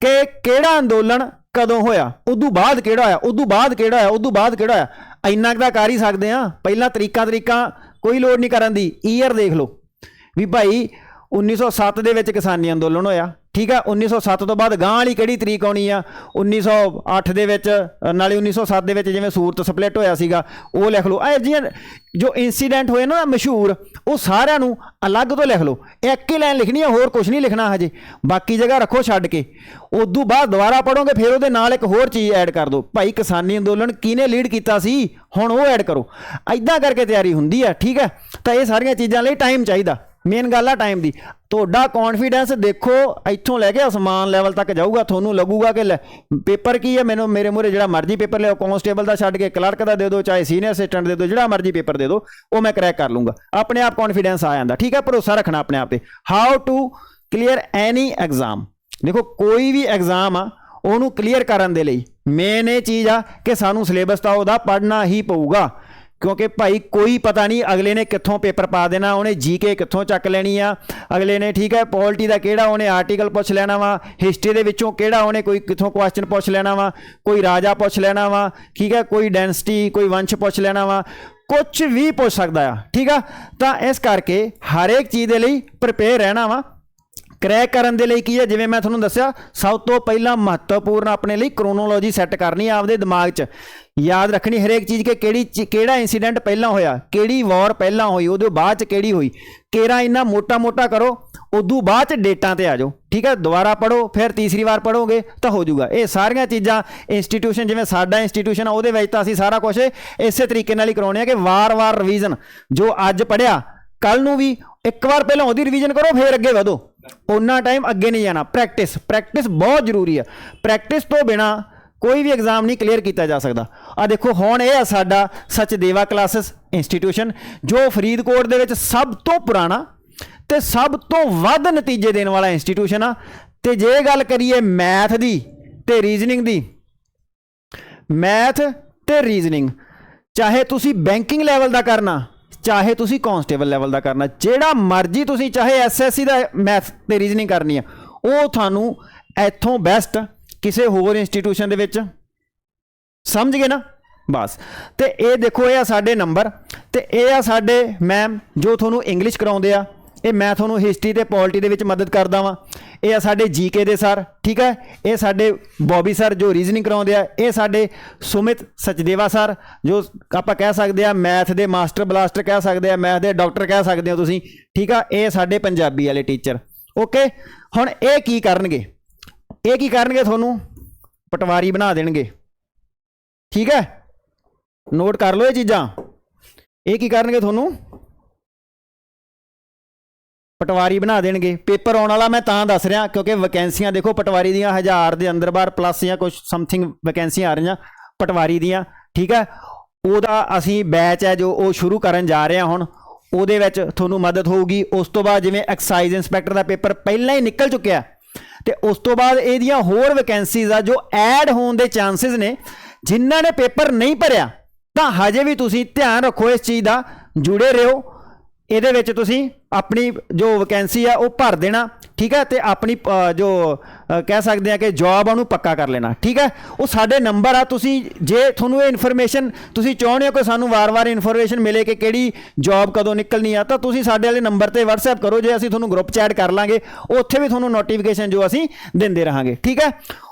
ਕਿ ਕਿਹੜਾ ਅੰਦੋਲਨ ਕਦੋਂ ਹੋਇਆ? ਉਦੋਂ ਬਾਅਦ ਕਿਹੜਾ ਹੋਇਆ? ਉਦੋਂ ਬਾਅਦ ਕਿਹੜਾ ਹੋਇਆ? ਉਦੋਂ ਬਾਅਦ ਕਿਹੜਾ ਹੋਇਆ? ਇੰਨਾ ਕੁ ਤਾਂ ਕਰ ਹੀ ਸਕਦੇ ਆ ਪਹਿਲਾਂ ਤਰੀਕਾ ਤਰੀਕਾ ਕੋਈ ਲੋੜ ਨਹੀਂ ਕਰਨ ਦੀ। ਈਅਰ ਦੇਖ ਲਓ। ਵੀ ਭਾਈ 1907 ਦੇ ਵਿੱਚ ਕਿਸਾਨੀ ਅੰਦੋਲਨ ਹੋਇਆ। ਠੀਕ ਹੈ 1907 ਤੋਂ ਬਾਅਦ ਗਾਂ ਵਾਲੀ ਕਿਹੜੀ ਤਰੀਕ ਆਉਣੀ ਆ? 1908 ਦੇ ਵਿੱਚ ਅ, ਨਾਲੇ 1907 ਦੇ ਵਿੱਚ ਜਿਵੇਂ ਸੂਰਤ ਸਪਲਿਟ ਹੋਇਆ ਸੀਗਾ ਉਹ ਲਿਖ ਲਓ। ਇਹ ਜਿਹੀਆਂ ਜੋ ਇਨਸੀਡੈਂਟ ਹੋਏ ਨਾ ਮਸ਼ਹੂਰ ਉਹ ਸਾਰਿਆਂ ਨੂੰ ਅਲੱਗ ਤੋਂ ਲਿਖ ਲਓ। ਇੱਕ ਹੀ ਲਾਈਨ ਲਿਖਣੀ ਆ ਹੋਰ ਕੁਝ ਨਹੀਂ ਲਿਖਣਾ ਹਜੇ। ਬਾਕੀ ਜਗ੍ਹਾ ਰੱਖੋ ਛੱਡ ਕੇ। ਉਦੋਂ ਬਾਅਦ ਦੁਬਾਰਾ ਪੜੋਗੇ ਫਿਰ ਉਹਦੇ ਨਾਲ ਇੱਕ ਹੋਰ ਚੀਜ਼ ਐਡ ਕਰ ਦਿਓ। ਭਾਈ ਕਿਸਾਨੀ ਅੰਦੋਲਨ ਕਿਹਨੇ ਲੀਡ ਕੀਤਾ ਸੀ? ਹੁਣ ਉਹ ਐਡ ਕਰੋ। ਐਦਾਂ ਕਰਕੇ ਤਿਆਰੀ ਹੁੰਦੀ ਆ ਠੀਕ ਹੈ ਤਾਂ ਇਹ ਸਾਰੀਆਂ ਚੀਜ਼ਾਂ ਲਈ ਟਾਈਮ ਚਾਹੀਦਾ। ਮੇਨ ਗੱਲ ਆ ਟਾਈਮ ਦੀ। ਤੁਹਾਡਾ ਕੌਨਫੀਡੈਂਸ ਦੇਖੋ, ਇੱਥੋਂ ਲੈ ਕੇ ਅਸਮਾਨ ਲੈਵਲ ਤੱਕ ਜਾਊਗਾ, ਤੁਹਾਨੂੰ ਲੱਗੂਗਾ ਕਿ ਲੈ ਪੇਪਰ ਕੀ ਹੈ ਮੈਨੂੰ ਮੇਰੇ ਮੂਹਰੇ ਜਿਹੜਾ ਮਰਜ਼ੀ ਪੇਪਰ ਲਿਓ ਕਾਂਸਟੇਬਲ ਦਾ ਛੱਡ ਕੇ ਕਲਰਕ ਦਾ ਦੇ ਦਿਓ, ਚਾਹੇ ਸੀਨੀਅਰ ਅਸਿਸਟੈਂਟ ਦੇ ਦਿਓ, ਜਿਹੜਾ ਮਰਜ਼ੀ ਪੇਪਰ ਦੇ ਦਿਓ, ਉਹ ਮੈਂ ਕਰੈਕ ਕਰ ਲੂੰਗਾ। ਆਪਣੇ ਆਪ ਕੌਨਫੀਡੈਂਸ ਆ ਜਾਂਦਾ। ਠੀਕ ਹੈ ਭਰੋਸਾ ਰੱਖਣਾ ਆਪਣੇ ਆਪ ਤੇ। How to clear any exam ਦੇਖੋ, ਕੋਈ ਵੀ ਐਗਜ਼ਾਮ ਆ, ਉਹਨੂੰ ਕਲੀਅਰ ਕਰਨ ਦੇ ਲਈ ਮੇਨ ਇਹ ਚੀਜ਼ ਆ ਕਿ ਸਾਨੂੰ ਸਿਲੇਬਸ ਤਾਂ ਉਹਦਾ ਪੜ੍ਹਨਾ ਹੀ ਪਊਗਾ। ਕਿਉਂਕਿ ਭਾਈ ਕੋਈ ਪਤਾ ਨਹੀਂ ਅਗਲੇ ਨੇ ਕਿੱਥੋਂ ਪੇਪਰ ਪਾ ਦੇਣਾ, ਉਹਨੇ ਜੀਕੇ ਕਿੱਥੋਂ ਚੱਕ ਲੈਣੀ ਆ। ਅਗਲੇ ਨੇ, ਠੀਕ ਹੈ, ਪੋਲਿਟੀ ਦਾ ਕਿਹੜਾ ਉਹਨੇ ਆਰਟੀਕਲ ਪੁੱਛ ਲੈਣਾ ਵਾ ਹਿਸਟਰੀ ਦੇ ਵਿੱਚੋਂ ਕਿਹੜਾ ਉਹਨੇ ਕੋਈ ਕਿੱਥੋਂ ਕੁਐਸਚਨ ਪੁੱਛ ਲੈਣਾ ਵਾ, ਕੋਈ ਰਾਜਾ ਪੁੱਛ ਲੈਣਾ ਵਾ, ਠੀਕ ਹੈ, ਕੋਈ ਡੈਂਸਿਟੀ ਕੋਈ ਵੰਸ਼ ਪੁੱਛ ਲੈਣਾ ਵਾ ਕੁਝ ਵੀ ਪੁੱਛ ਸਕਦਾ ਆ, ਠੀਕ ਆ? ਤਾਂ ਇਸ ਕਰਕੇ ਹਰ ਇੱਕ ਚੀਜ਼ ਦੇ ਲਈ ਪ੍ਰਿਪੇਅਰ ਰਹਿਣਾ ਵਾ। ਕਰੈਕ ਕਰਨ ਦੇ ਲਈ ਕੀ ਹੈ? ਜਿਵੇਂ ਮੈਂ ਤੁਹਾਨੂੰ ਦੱਸਿਆ, ਸਭ ਤੋਂ ਪਹਿਲਾਂ ਮਹੱਤਵਪੂਰਨ ਆਪਣੇ ਲਈ ਕ੍ਰੋਨੋਲੋਜੀ ਸੈੱਟ ਕਰਨੀ ਹੈ ਆਪਦੇ ਦਿਮਾਗ 'ਚ। ਯਾਦ ਰੱਖਣੀ ਹਰੇਕ ਚੀਜ਼ ਕਿ ਕਿਹੜੀ ਚੀ- ਕਿਹੜਾ ਇਨਸੀਡੈਂਟ ਪਹਿਲਾਂ ਹੋਇਆ, ਕਿਹੜੀ ਵਾਰ ਪਹਿਲਾਂ ਹੋਈ, ਉਹਦੇ ਬਾਅਦ 'ਚ ਕਿਹੜੀ ਹੋਈ। ਕੇਰਾ ਇੰਨਾ ਮੋਟਾ-ਮੋਟਾ ਕਰੋ, ਉਦੋਂ ਬਾਅਦ 'ਚ ਡੇਟਾਂ ਤੇ ਆ ਜਾਓ। ਠੀਕ ਹੈ? ਦੁਬਾਰਾ ਪੜੋ ਫਿਰ ਤੀਸਰੀ ਵਾਰ ਪੜੋਗੇ ਤਾਂ ਹੋ ਜਾਊਗਾ। ਇਹ ਸਾਰੀਆਂ ਚੀਜ਼ਾਂ ਇੰਸਟੀਟਿਊਸ਼ਨ ਜਿਵੇਂ ਸਾਡਾ ਇੰਸਟੀਟਿਊਸ਼ਨ ਆ, ਉਹਦੇ ਵਿੱਚ ਤਾਂ ਅਸੀਂ ਸਾਰਾ ਕੁਝ ਇਸੇ ਤਰੀਕੇ ਨਾਲ ਹੀ ਕਰਾਉਣੇ ਆ ਕਿ ਵਾਰ-ਵਾਰ ਰਿਵੀਜ਼ਨ ਜੋ ਅੱਜ ਪੜਿਆ ਕੱਲ ਨੂੰ ਵੀ ਇੱਕ ਵਾਰ ਪਹਿਲਾਂ ਉਹਦੀ ਰਿਵੀਜ਼ਨ ਕਰੋ, ਫਿਰ ਅੱਗੇ ਵਧੋ। ਉਹਨਾਂ ਟਾਈਮ ਅੱਗੇ ਨਹੀਂ ਜਾਣਾ ਪ੍ਰੈਕਟਿਸ ਪ੍ਰੈਕਟਿਸ ਬਹੁਤ ਜ਼ਰੂਰੀ ਆ ਪ੍ਰੈਕਟਿਸ ਤੋਂ ਬਿਨਾ ਕੋਈ ਵੀ ਐਗਜ਼ਾਮ ਨਹੀਂ ਕਲੀਅਰ ਕੀਤਾ ਜਾ ਸਕਦਾ। ਆ ਦੇਖੋ, ਹੁਣ ਇਹ ਆ ਸਾਡਾ ਸਚਦੇਵਾ ਕਲਾਸਿਸ ਇੰਸਟੀਟਿਊਸ਼ਨ ਜੋ ਫਰੀਦਕੋਟ ਦੇ ਵਿੱਚ ਸਭ ਤੋਂ ਪੁਰਾਣਾ ਤੇ ਸਭ ਤੋਂ ਵੱਧ ਨਤੀਜੇ ਦੇਣ ਵਾਲਾ ਇੰਸਟੀਟਿਊਸ਼ਨ ਆ। ਤੇ ਜੇ ਗੱਲ ਕਰੀਏ ਮੈਥ ਦੀ ਤੇ ਰੀਜ਼ਨਿੰਗ ਦੀ ਮੈਥ ਤੇ ਰੀਜ਼ਨਿੰਗ ਚਾਹੇ ਤੁਸੀਂ ਬੈਂਕਿੰਗ ਲੈਵਲ ਦਾ ਕਰਨਾ ਚਾਹੇ ਤੁਸੀਂ ਕਾਂਸਟੇਬਲ ਲੈਵਲ ਦਾ ਕਰਨਾ, ਜਿਹੜਾ ਮਰਜ਼ੀ ਤੁਸੀਂ ਚਾਹੇ ਐਸਐਸਸੀ ਦਾ ਮੈਥ ਤੇ ਰੀਜ਼ਨਿੰਗ ਕਰਨੀ ਆ, ਉਹ ਤੁਹਾਨੂੰ ਇੱਥੋਂ ਬੈਸਟ ਕਿਸੇ ਹੋਰ ਇੰਸਟੀਟਿਊਸ਼ਨ ਦੇ ਵਿੱਚ ਸਮਝ ਗਏ ਨਾ? ਬਸ। ਤੇ ਇਹ ਦੇਖੋ, ਇਹ ਆ ਸਾਡੇ ਨੰਬਰ ਤੇ ਇਹ ਆ ਸਾਡੇ ਮੈਮ ਜੋ ਤੁਹਾਨੂੰ ਇੰਗਲਿਸ਼ ਕਰਾਉਂਦੇ ਆ। ਇਹ ਮੈਂ ਤੁਹਾਨੂੰ ਹਿਸਟਰੀ ਤੇ ਪੋਲਿਟੀ ਦੇ ਵਿੱਚ ਮਦਦ ਕਰਦਾ ਵਾਂ। ਇਹ ਆ ਸਾਡੇ ਜੀਕੇ ਦੇ ਸਰ ਠੀਕ ਹੈ? ਇਹ ਸਾਡੇ ਬੋਬੀ ਸਰ ਜੋ ਰੀਜ਼ਨਿੰਗ ਕਰਾਉਂਦੇ ਆ, ਇਹ ਸਾਡੇ ਸੁਮਿਤ ਸਚਦੇਵਾ ਸਰ ਜੋ ਆਪਾਂ ਕਹਿ ਸਕਦੇ ਆ ਮੈਥ ਦੇ ਮਾਸਟਰ ਬਲਾਸਟਰ ਕਹਿ ਸਕਦੇ ਆ ਮੈਥ ਦੇ ਡਾਕਟਰ ਕਹਿ ਸਕਦੇ ਹੋ ਤੁਸੀਂ, ਠੀਕ ਆ? ਇਹ ਸਾਡੇ ਪੰਜਾਬੀ ਵਾਲੇ ਟੀਚਰ ਓਕੇ ਹੁਣ ਇਹ ਕੀ ਕਰਨਗੇ? ਇਹ ਕੀ ਕਰਨਗੇ ਤੁਹਾਨੂੰ? ਪਟਵਾਰੀ ਬਣਾ ਦੇਣਗੇ, ਠੀਕ ਹੈ? ਨੋਟ ਕਰ ਲਓ ਇਹ ਚੀਜ਼ਾਂ। ਇਹ ਕੀ ਕਰਨਗੇ ਤੁਹਾਨੂੰ? ਪਟਵਾਰੀ ਬਣਾ ਦੇਣਗੇ। ਪੇਪਰ ਆਉਣ ਵਾਲਾ ਮੈਂ ਤਾਂ ਦੱਸ ਰਿਹਾ, ਕਿਉਂਕਿ ਵੈਕੈਂਸੀਆਂ ਦੇਖੋ, ਪਟਵਾਰੀ ਦੀਆਂ ਹਜ਼ਾਰ ਦੇ ਅੰਦਰ ਬਾਹਰ ਪਲੱਸ ਜਾਂ ਕੁਝ ਸਮਥਿੰਗ ਵੈਕੈਂਸੀਆਂ ਆ ਰਹੀਆਂ ਪਟਵਾਰੀ ਦੀਆਂ, ਠੀਕ ਹੈ? ਉਹਦਾ ਅਸੀਂ ਬੈਚ ਹੈ ਜੋ ਉਹ ਸ਼ੁਰੂ ਕਰਨ ਜਾ ਰਹੇ ਹਾਂ ਹੁਣ। ਉਹਦੇ ਵਿੱਚ ਤੁਹਾਨੂੰ ਮਦਦ ਹੋਊਗੀ। ਉਸ ਤੋਂ ਬਾਅਦ ਜਿਵੇਂ ਐਕਸਾਈਜ਼ ਇੰਸਪੈਕਟਰ ਦਾ ਪੇਪਰ ਪਹਿਲਾਂ ਹੀ ਨਿਕਲ ਚੁੱਕਿਆ ਤੇ ਉਸ ਤੋਂ ਬਾਅਦ ਇਹਦੀਆਂ ਹੋਰ ਵੈਕੈਂਸੀਜ਼ ਆ ਜੋ ਐਡ ਹੋਣ ਦੇ ਚਾਂਸਸ ਨੇ, ਜਿਨ੍ਹਾਂ ਨੇ ਪੇਪਰ ਨਹੀਂ ਭਰਿਆ, ਤਾਂ ਹਜੇ ਵੀ ਤੁਸੀਂ ਧਿਆਨ ਰੱਖੋ ਇਸ ਚੀਜ਼ ਦਾ, ਜੁੜੇ ਰਹੋ। ਇਹਦੇ ਵਿੱਚ ਤੁਸੀਂ ਆਪਣੀ ਜੋ ਵੈਕੈਂਸੀ ਆ, ਉਹ ਭਰ ਦੇਣਾ, ਠੀਕ ਹੈ ਤੇ ਆਪਣੀ ਜੋ ਕਹਿ ਸਕਦੇ ਆ ਕਿ ਜੌਬ ਉਹਨੂੰ ਪੱਕਾ ਕਰ ਲੈਣਾ, ਠੀਕ ਹੈ ਉਹ ਸਾਡੇ ਨੰਬਰ ਆ, ਤੁਸੀਂ ਜੇ ਤੁਹਾਨੂੰ ਇਹ ਇਨਫੋਰਮੇਸ਼ਨ ਤੁਸੀਂ ਚਾਹੁੰਦੇ ਹੋ ਕਿ ਸਾਨੂੰ ਵਾਰ-ਵਾਰ ਇਨਫੋਰਮੇਸ਼ਨ ਮਿਲੇ ਕਿ ਕਿਹੜੀ ਜੌਬ ਕਦੋਂ ਨਿਕਲਣੀ ਆ, ਤਾਂ ਤੁਸੀਂ ਸਾਡੇ ਵਾਲੇ ਨੰਬਰ ਤੇ WhatsApp ਕਰੋ, ਜੇ ਅਸੀਂ ਤੁਹਾਨੂੰ ਗਰੁੱਪ ਚੈਟ ਕਰ ਲਾਂਗੇ, ਉੱਥੇ ਵੀ ਤੁਹਾਨੂੰ ਨੋਟੀਫਿਕੇਸ਼ਨ ਜੋ ਅਸੀਂ ਦਿੰਦੇ ਰਹਾਂਗੇ, ਠੀਕ ਹੈ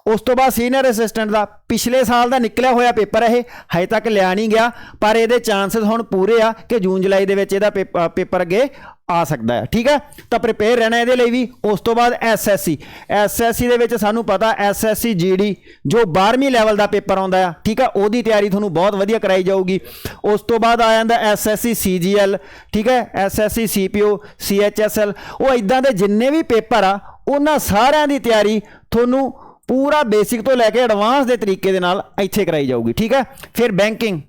ਉਸ ਤੋਂ ਬਾਅਦ ਸੀਨੀਅਰ ਅਸਿਸਟੈਂਟ ਦਾ ਪਿਛਲੇ ਸਾਲ ਦਾ ਨਿਕਲਿਆ ਹੋਇਆ ਪੇਪਰ ਇਹ, ਹਜੇ ਤੱਕ ਲਿਆ ਨਹੀਂ ਗਿਆ, ਪਰ ਇਹਦੇ ਚਾਂਸਸ ਹੁਣ ਪੂਰੇ ਆ ਕਿ ਜੂਨ ਜੁਲਾਈ ਦੇ ਵਿੱਚ ਇਹਦਾ ਪੇਪ- ਪੇਪਰ ਅੱਗੇ ਆ ਸਕਦਾ ਹੈ, ਠੀਕ ਹੈ? ਤਾਂ ਪ੍ਰਿਪੇਅਰ ਰਹਿਣਾ ਇਹਦੇ ਲਈ ਵੀ, ਉਸ ਤੋਂ ਬਾਅਦ ਐਸਐਸਸੀ ਐਸਐਸਸੀ ਦੇ ਵਿੱਚ ਸਾਨੂੰ ਪਤਾ ਐਸਐਸਸੀ ਜੀਡੀ ਜੋ 12ਵੀਂ ਲੈਵਲ ਦਾ ਪੇਪਰ ਆਉਂਦਾ ਆ, ਠੀਕ ਆ, ਉਹਦੀ ਤਿਆਰੀ ਤੁਹਾਨੂੰ ਬਹੁਤ ਵਧੀਆ ਕਰਾਈ ਜਾਊਗੀ। ਉਸ ਤੋਂ ਬਾਅਦ ਆ ਜਾਂਦਾ ਐਸਐਸਸੀ ਸੀਜੀਐਲ ਠੀਕ ਹੈ? ਐਸਐਸਸੀ ਸੀਪੀਓ ਸੀਐਚਐਸਐਲ ਉਹ ਇਦਾਂ ਦੇ ਜਿੰਨੇ ਵੀ ਪੇਪਰ ਆ, ਉਹਨਾਂ ਸਾਰਿਆਂ ਦੀ ਤਿਆਰੀ ਤੁਹਾਨੂੰ ਪੂਰਾ ਬੇਸਿਕ ਤੋਂ ਲੈ ਕੇ ਐਡਵਾਂਸ ਦੇ ਤਰੀਕੇ ਦੇ ਨਾਲ ਇੱਥੇ ਕਰਾਈ ਜਾਊਗੀ, ਠੀਕ ਹੈ? ਫਿਰ ਬੈਂਕਿੰਗ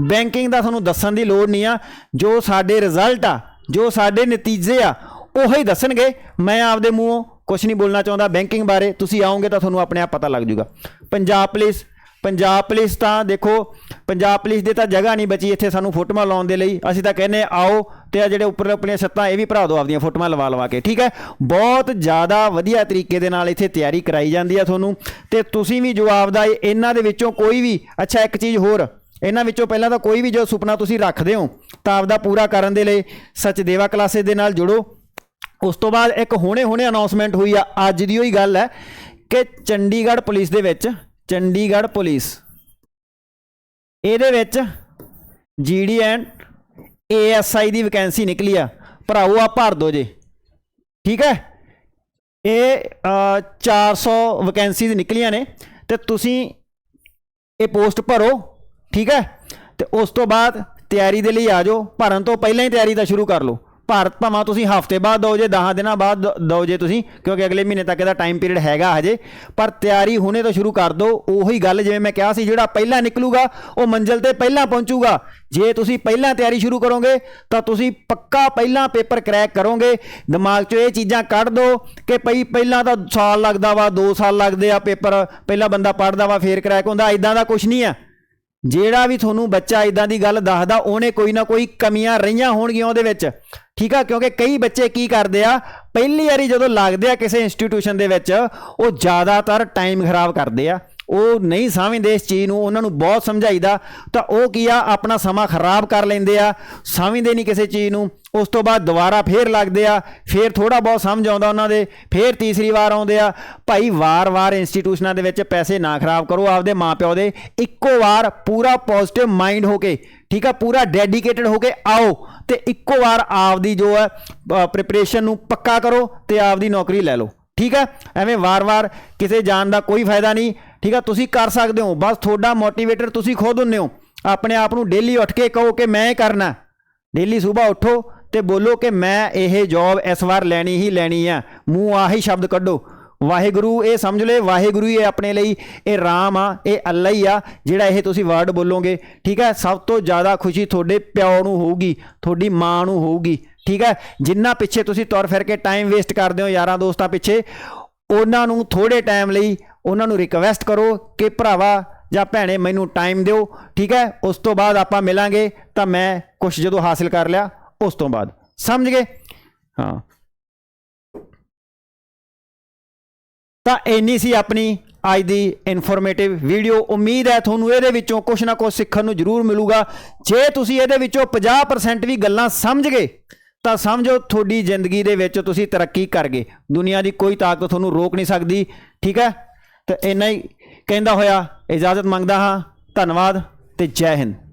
ਬੈਂਕਿੰਗ ਦਾ ਤੁਹਾਨੂੰ ਦੱਸਣ ਦੀ ਲੋੜ ਨਹੀਂ ਆ। ਜੋ ਸਾਡੇ ਰਿਜ਼ਲਟ ਆ, ਜੋ ਸਾਡੇ ਨਤੀਜੇ ਆ, ਉਹੀ ਹੀ ਦੱਸਣਗੇ। ਮੈਂ ਆਪਦੇ ਮੂੰਹੋਂ ਕੁਝ ਨਹੀਂ ਬੋਲਣਾ ਚਾਹੁੰਦਾ ਬੈਂਕਿੰਗ ਬਾਰੇ। ਤੁਸੀਂ ਆਓਗੇ ਤਾਂ ਤੁਹਾਨੂੰ ਆਪਣੇ ਆਪ ਪਤਾ ਲੱਗ ਜਾਊਗਾ। ਪੰਜਾਬ ਪੁਲਿਸ ਪੰਜਾਬ ਪੁਲਿਸ ਤਾਂ ਦੇਖੋ, ਪੰਜਾਬ ਪੁਲਿਸ ਦੇ ਤਾਂ ਜਗ੍ਹਾ ਨਹੀਂ ਬਚੀ ਇੱਥੇ ਸਾਨੂੰ ਫੋਟੋਆਂ ਲਾਉਣ ਦੇ ਲਈ। ਅਸੀਂ ਤਾਂ ਕਹਿੰਦੇ ਆਓ ਤੇ ਆ ਜਿਹੜੇ ਉੱਪਰ ਆਪਣੀਆਂ ਛੱਤਾਂ, ਇਹ ਵੀ ਭਰਾ ਦਿਓ ਆਪਦੀਆਂ ਫੋਟੋਆਂ ਲਵਾ ਲਵਾ ਕੇ, ਠੀਕ ਹੈ? ਬਹੁਤ ਜ਼ਿਆਦਾ ਵਧੀਆ ਤਰੀਕੇ ਦੇ ਨਾਲ ਇੱਥੇ ਤਿਆਰੀ ਕਰਾਈ ਜਾਂਦੀ ਆ ਤੁਹਾਨੂੰ। ਤੇ ਤੁਸੀਂ ਵੀ ਜਵਾਬ ਦਾ ਇਹਨਾਂ ਦੇ ਵਿੱਚੋਂ ਕੋਈ ਵੀ, ਅੱਛਾ ਇੱਕ ਚੀਜ਼ ਹੋਰ, ਇਹਨਾਂ ਵਿੱਚੋਂ ਪਹਿਲਾਂ ਤਾਂ ਕੋਈ ਵੀ ਜੋ ਸੁਪਨਾ ਤੁਸੀਂ ਰੱਖਦੇ ਹੋ, ਤਾਂ ਆਪਦਾ ਪੂਰਾ ਕਰਨ ਦੇ ਲਈ ਸਚਦੇਵਾ ਕਲਾਸਿਸ ਦੇ ਨਾਲ ਜੁੜੋ। ਉਸ ਤੋਂ ਬਾਅਦ ਇੱਕ ਹੁਣੇ-ਹੁਣੇ ਅਨਾਉਂਸਮੈਂਟ ਹੋਈ ਆ, ਅੱਜ ਦੀ ਉਹੀ ਗੱਲ ਹੈ ਕਿ ਚੰਡੀਗੜ੍ਹ ਪੁਲਿਸ ਦੇ ਵਿੱਚ ਚੰਡੀਗੜ੍ਹ ਪੁਲਿਸ। ਇਹਦੇ ਵਿੱਚ ਜੀਡੀ ਐਂਡ ਏਐਸਆਈ ਦੀ ਵੈਕੈਂਸੀ ਨਿਕਲੀ ਆ। ਭਰਾਓ ਆ ਭਰ ਦੋ ਜੇ। ਠੀਕ ਹੈ? ਇਹ ਅ, 400 ਵੈਕੈਂਸੀਜ਼ ਨਿਕਲੀਆਂ ਨੇ ਤੇ ਤੁਸੀਂ ਇਹ ਪੋਸਟ ਭਰੋ ਠੀਕ ਹੈ? ਤੇ ਉਸ ਤੋਂ ਬਾਅਦ ਤਿਆਰੀ ਦੇ ਲਈ ਆ ਜਾਓ। ਭਰਨ ਤੋਂ ਪਹਿਲਾਂ ਹੀ ਤਿਆਰੀ ਤਾਂ ਸ਼ੁਰੂ ਕਰ ਲਓ। ਭਾਰਤ ਭਾਵੇਂ ਤੁਸੀਂ ਹਫ਼ਤੇ ਬਾਅਦ ਦਿਓ ਜੇ 10 ਦਿਨਾਂ ਬਾਅਦ ਦ- ਦਿਓ ਜੇ ਤੁਸੀਂ, ਕਿਉਂਕਿ ਅਗਲੇ ਮਹੀਨੇ ਤੱਕ ਇਹਦਾ ਟਾਈਮ ਪੀਰੀਅਡ ਹੈਗਾ ਹਜੇ। ਪਰ ਤਿਆਰੀ ਹੁਣੇ ਤੋਂ ਸ਼ੁਰੂ ਕਰ ਦਿਓ, ਉਹੀ ਗੱਲ ਜਿਵੇਂ ਮੈਂ ਕਿਹਾ ਸੀ, ਜਿਹੜਾ ਪਹਿਲਾਂ ਨਿਕਲੂਗਾ, ਉਹ ਮੰਜ਼ਿਲ ਤੇ ਪਹਿਲਾਂ ਪਹੁੰਚੂਗਾ। ਜੇ ਤੁਸੀਂ ਪਹਿਲਾਂ ਤਿਆਰੀ ਸ਼ੁਰੂ ਕਰੋਗੇ, ਤਾਂ ਤੁਸੀਂ ਪੱਕਾ ਪਹਿਲਾਂ ਪੇਪਰ ਕਰੈਕ ਕਰੋਗੇ। ਦਿਮਾਗ 'ਚੋਂ ਇਹ ਚੀਜ਼ਾਂ ਕੱਢ ਦਿਓ ਕਿ ਭਈ ਪਹਿਲਾਂ ਤਾਂ ਸਾਲ ਲੱਗਦਾ ਵਾ 2 ਸਾਲ ਲੱਗਦੇ ਆ ਪੇਪਰ, ਪਹਿਲਾਂ ਬੰਦਾ ਪੜ੍ਹਦਾ ਵਾ, ਫੇਰ ਕਰੈਕ ਹੁੰਦਾ ਇਦਾਂ ਦਾ ਕੁਝ ਨਹੀਂ ਆ ਜਿਹੜਾ ਵੀ ਤੁਹਾਨੂੰ ਬੱਚਾ ਇਦਾਂ ਦੀ ਗੱਲ ਦੱਸਦਾ, ਉਹਨੇ ਕੋਈ ਨਾ ਕੋਈ ਕਮੀਆਂ ਰਹੀਆਂ ਹੋਣਗੀਆਂ ਉਹਦੇ ਵਿੱਚ। ਠੀਕ ਆ? ਕਿਉਂਕਿ ਕਈ ਬੱਚੇ ਕੀ ਕਰਦੇ ਆ, ਪਹਿਲੀ ਵਾਰੀ ਜਦੋਂ ਲੱਗਦੇ ਆ ਕਿਸੇ ਇੰਸਟੀਟਿਊਸ਼ਨ ਦੇ ਵਿੱਚ, ਉਹ ਜ਼ਿਆਦਾਤਰ ਟਾਈਮ ਖਰਾਬ ਕਰਦੇ ਆ। ਉਹ ਨਹੀਂ ਸਮਝਦੇ ਇਸ ਚੀਜ਼ ਨੂੰ, ਉਹਨਾਂ ਨੂੰ ਬਹੁਤ ਸਮਝਾਈਦਾ। ਤਾਂ ਉਹ ਕੀ ਆ, ਆਪਣਾ ਸਮਾਂ ਖਰਾਬ ਕਰ ਲੈਂਦੇ ਆ, ਸਮਝਦੇ ਨਹੀਂ ਕਿਸੇ ਚੀਜ਼ ਨੂੰ। ਉਸ ਤੋਂ ਬਾਅਦ ਦੁਬਾਰਾ ਫੇਰ ਲੱਗਦੇ ਆ, ਫੇਰ ਥੋੜਾ ਬਹੁਤ ਸਮਝ ਆਉਂਦਾ ਉਹਨਾਂ ਦੇ, ਫੇਰ ਤੀਸਰੀ ਵਾਰ ਆਉਂਦੇ ਆ। ਭਾਈ ਵਾਰ-ਵਾਰ ਇੰਸਟੀਟਿਊਸ਼ਨਾਂ ਦੇ ਵਿੱਚ ਪੈਸੇ ਨਾ ਖਰਾਬ ਕਰੋ, ਆਪਦੇ ਮਾਪਿਓ ਦੇ ਇੱਕੋ ਵਾਰ ਪੂਰਾ ਪੋਜ਼ਿਟਿਵ ਮਾਈਂਡ ਹੋ ਕੇ, ਠੀਕ ਆ, ਪੂਰਾ ਡੈਡੀਕੇਟਡ ਹੋ ਕੇ ਆਓ ਤੇ ਇੱਕੋ ਵਾਰ ਆਪਦੀ ਜੋ ਹੈ ਪ੍ਰਿਪਰੇਸ਼ਨ ਨੂੰ ਪੱਕਾ ਕਰੋ ਤੇ ਆਪਦੀ ਨੌਕਰੀ ਲੈ ਲਓ, ਠੀਕ ਹੈ ਐਵੇਂ ਵਾਰ-ਵਾਰ ਕਿਸੇ ਜਾਣ ਦਾ ਕੋਈ ਫਾਇਦਾ ਨਹੀਂ, ਠੀਕ ਆ? ਤੁਸੀਂ ਕਰ ਸਕਦੇ ਹੋ, ਬਸ ਤੁਹਾਡਾ ਮੋਟੀਵੇਟਰ ਤੁਸੀਂ ਖੁਦ ਹੁੰਨੇ ਹੋ। ਆਪਣੇ ਆਪ ਨੂੰ ਡੇਲੀ ਉੱਠ ਕੇ ਕਹੋ ਕਿ ਮੈਂ ਕਰਨਾ। ਡੇਲੀ ਸਵੇਰ ਉੱਠੋ ਤੇ ਬੋਲੋ ਕਿ ਮੈਂ ਇਹ ਜੌਬ ਇਸ ਵਾਰ ਲੈਣੀ ਹੀ ਲੈਣੀ ਆ। ਮੂੰਹ ਆਹੀ ਸ਼ਬਦ ਕੱਢੋ। ਵਾਹਿਗੁਰੂ, ਇਹ ਸਮਝ ਲੈ ਵਾਹਿਗੁਰੂ ਹੀ ਇਹ ਆਪਣੇ ਲਈ ਇਹ ਰਾਮ ਆ, ਇਹ ਅੱਲਾ ਹੀ ਆ, ਜਿਹੜਾ ਇਹ ਤੁਸੀਂ ਵਰਡ ਬੋਲੋਗੇ। ਠੀਕ ਹੈ? ਸਭ ਤੋਂ ਜ਼ਿਆਦਾ ਖੁਸ਼ੀ ਤੁਹਾਡੇ ਪਿਓ ਨੂੰ ਹੋਊਗੀ, ਤੁਹਾਡੀ ਮਾਂ ਨੂੰ ਹੋਊਗੀ। ਠੀਕ ਹੈ? ਜਿੰਨਾ ਪਿੱਛੇ ਤੁਸੀਂ ਤੁਰ ਫਿਰ ਕੇ ਟਾਈਮ ਵੇਸਟ ਕਰਦੇ ਹੋ, ਯਾਰਾਂ ਦੋਸਤਾਂ ਪਿੱਛੇ, ਉਹਨਾਂ ਨੂੰ ਥੋੜੇ ਟਾਈਮ ਲਈ ਉਹਨਾਂ ਨੂੰ ਰਿਕਵੈਸਟ ਕਰੋ ਕਿ ਭਰਾਵਾ ਜਾਂ ਭੈਣੇ ਮੈਨੂੰ ਟਾਈਮ ਦਿਓ। ਠੀਕ ਹੈ? ਉਸ ਤੋਂ ਬਾਅਦ ਆਪਾਂ ਮਿਲਾਂਗੇ, ਤਾਂ ਮੈਂ ਕੁਝ ਜਦੋਂ ਹਾਸਿਲ ਕਰ ਲਿਆ ਉਸ ਤੋਂ ਬਾਅਦ। ਸਮਝ ਗਏ? ਹਾਂ। ਤਾਂ ਇੰਨੀ ਸੀ ਆਪਣੀ ਅੱਜ ਦੀ ਇਨਫੋਰਮੇਟਿਵ ਵੀਡੀਓ ਉਮੀਦ ਹੈ ਤੁਹਾਨੂੰ ਇਹਦੇ ਵਿੱਚੋਂ ਕੁਝ ਨਾ ਕੁਝ ਸਿੱਖਣ ਨੂੰ ਜ਼ਰੂਰ ਮਿਲੂਗਾ। ਜੇ ਤੁਸੀਂ ਇਹਦੇ ਵਿੱਚੋਂ 50% ਵੀ ਗੱਲਾਂ ਸਮਝ ਗਏ, ਤਾਂ ਸਮਝੋ ਤੁਹਾਡੀ ਜ਼ਿੰਦਗੀ ਦੇ ਵਿੱਚ ਤੁਸੀਂ ਤਰੱਕੀ ਕਰ ਗਏ। ਦੁਨੀਆ ਦੀ ਕੋਈ ਤਾਕਤ ਤੁਹਾਨੂੰ ਰੋਕ ਨਹੀਂ ਸਕਦੀ, ਠੀਕ ਹੈ? ਤਾਂ ਇੰਨਾ ਹੀ ਕਹਿੰਦਾ ਹੋਇਆ। ਇਜਾਜ਼ਤ ਮੰਗਦਾ ਹਾਂ। ਧੰਨਵਾਦ ਤੇ ਜੈ ਹਿੰਦ।